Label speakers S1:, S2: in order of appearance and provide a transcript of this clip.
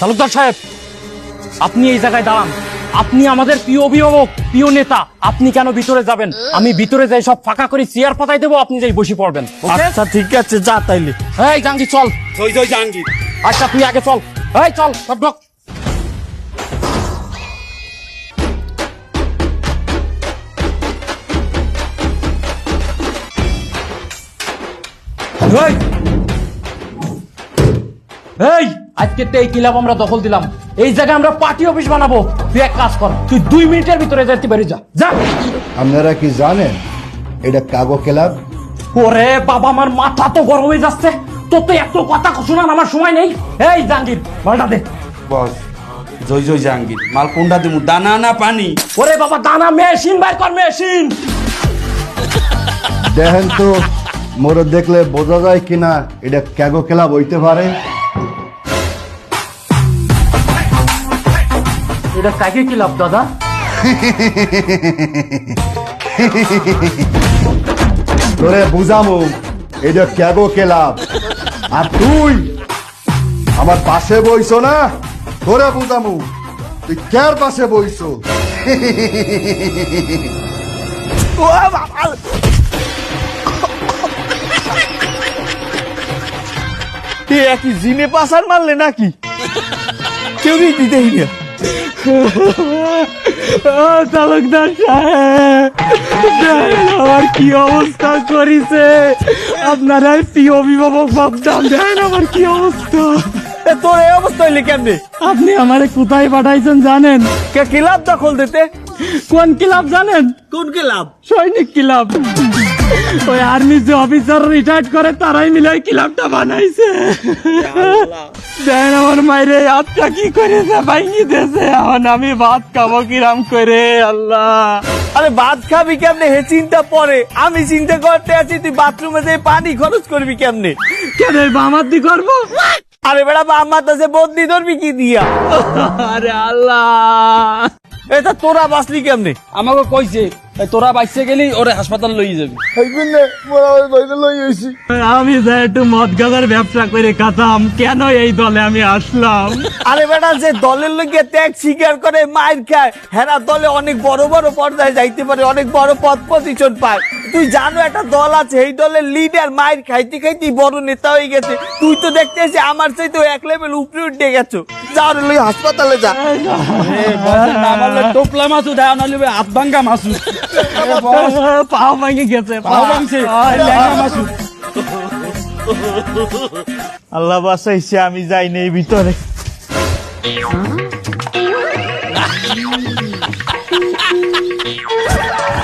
S1: তালুকদার সাহেব আপনি এই জায়গায় দাঁড়ান। আপনি আমাদের প্রিয় অভিভাবক প্রিয় নেতা আপনি কেন ভিতরে যাবেন? আমি ভিতরে যাই সব ফাঁকা করে চেয়ার পাতাই দেবো আপনি যাই বসে পড়বেন।
S2: আচ্ছা ঠিক আছে যা তাইলে।
S1: এই জাঙ্গি চল।
S3: জয় জয় জাহাঙ্গীর।
S1: আচ্ছা তুই আগে চল। এই চল সব ঢোক। এই! এই! আজকে তো এই ক্লাব আমরা দখল দিলাম। এই জায়গায় আমরা পার্টি অফিস বানাবো। তুই এক কাজ কর তুই দুই মিনিটের ভিতরে যেতে পারি যা। যা।
S4: আপনারা কি জানেন এটা কাগো ক্লাব?
S1: ওরে বাবা আমার মাথা তো গরম হয়ে যাচ্ছে। তোর তো এত কথা শোনার আমার সময় নেই। এই জাঙ্গির বলটা দে।
S3: বস জয় জয় জাহাঙ্গীর। মাল কোনটা দিমু? দানা না পানি?
S1: ওরে বাবা দানা মেশিন বাইর কর মেশিন।
S4: দেখেন তো মোর দেখলে বোঝা যায় কিনা এটা ক্যাগো ক্লাব হইতে পারে।
S1: এটা কাকে কি লাভ দাদা?
S4: তোরে বুঝামু এটা ক্যাগো ক্লাব আর তুই আমার পাশে বইছো না? তোরে বুঝামু তুই কার পাশে বইছো?
S2: একই জিনে পাসার মারলে নাকি? কেউ দিতেই না।
S1: তালুকদার সাহেব আমার কি অবস্থা করিছে। আপনারা কি অভিভাবক ভাবতাম দেন আমার কি অবস্থা।
S2: তোর এই অবস্থা হইলে কেমনে?
S1: আপনি আমারে কোথায় পাঠাইছেন জানেন?
S2: কে ক্লাব দখল দিতে?
S1: কোন ক্লাব জানেন?
S2: কোন ক্লাব
S1: সৈনিক ক্লাব ওই আর্মি যে অফিসার রিটায়ার্ড করে তারাই মিলে ওই ক্লাবটা বানাইছে। দেন আমার মাইরে আত্মা কি করেছে ভাঙ্গি দেছে এখন আমি ভাত খাব কিরাম করে আল্লাহ।
S2: আরে ভাত খাবি কেমনে? হে চিন্তা পরে। আমি চিন্তা করতে আছি তুই বাথরুমে যে পানি খরচ করবি কেমনে?
S1: কেন বামার দি করব?
S2: আরে বেড়া আমার কাছে বদলি ধরবি কি দিয়া?
S1: আরে আল্লাহ।
S2: এটা তোরা বাঁচলি কেমনে?
S3: আমাকে কইছে তোরা বাইসে গেলি ওরে হাসপাতাল লই যাবি।
S1: আমি যে একটু মদ গাজার ব্যবসা করে খাতাম কেন এই দলে আমি আসলাম?
S2: আরে বেটা যে দলের লোকে ত্যাগ স্বীকার করে মায়ের খায় হেরা দলে অনেক বড় বড় পর্যায়ে যাইতে পারে অনেক বড় পদ পজিশন পায়। তুই জানো একটা দল আছে এই দলের লিডার মায়ের খাইতে খাইতে বড় নেতা হয়ে গেছে। তুই তো দেখতে এসে আমার চাইতে এক লেভেল উপরে উঠে গেছো। যাও লই হাসপাতালে যা।
S3: আমার টোপলা মাছু দেয় না লিবে হাত ভাঙ্গা মাছু।
S1: পাও ভাঙে গেছে
S3: পাও ভাঙছে।
S2: আল্লাহ বাসাইছে আমি যাই নেই ভিতরে। হ্যাঁ?